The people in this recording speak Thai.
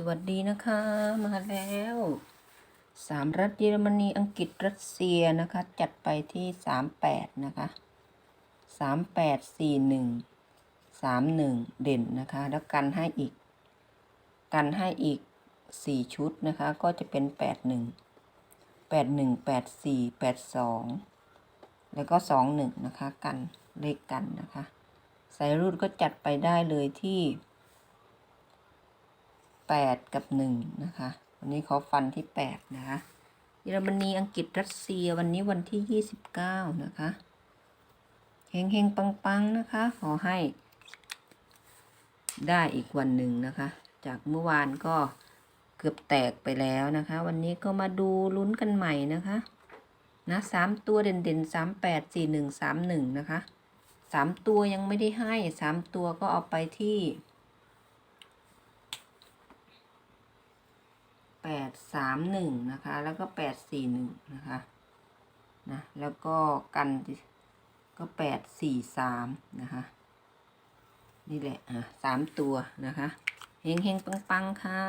สวัสดีนะคะ มาแล้วสามรัฐเยอรมนีอังกฤษรัสเซียนะคะ จัดไปที่สามแปดนะคะสามแปดสี่หนึ่งสามหนึ่งเด่นนะคะ แล้วกันให้อีก กันให้อีกสี่ชุดนะคะ ก็จะเป็นแปดหนึ่งแปดหนึ่งแปดสี่แปดสองแล้วก็สองหนึ่งนะคะ กันเลขกันนะคะ สายรูดก็จัดไปได้เลยที่ แปดกับหนึ่งนะคะ วันนี้เขาฟันที่แปดนะคะเยอรมนีอังกฤษรัสเซียวันนี้วันที่ยี่สิบเก้านะคะเฮงเฮงปังปังนะคะ ขอให้ ได้อีกวันหนึ่งนะคะ จากเมื่อวานก็เกือบแตกไปแล้วนะคะ วันนี้ก็มาดูลุ้นกันใหม่นะคะนะสามตัวเด่นเด่นสามแปดสี่หนึ่งสามหนึ่งนะคะสามตัวยังไม่ได้ให้สามตัวก็เอาไปที่ แป ดสามหนึ่งนะคะ แล้วก็แปดสี่หนึ่งนะคะนะแล้วก็กันก็แปดสี่สามนะคะ นี่แหละอะสามตัวนะคะเฮงเฮงปังปังค่ะ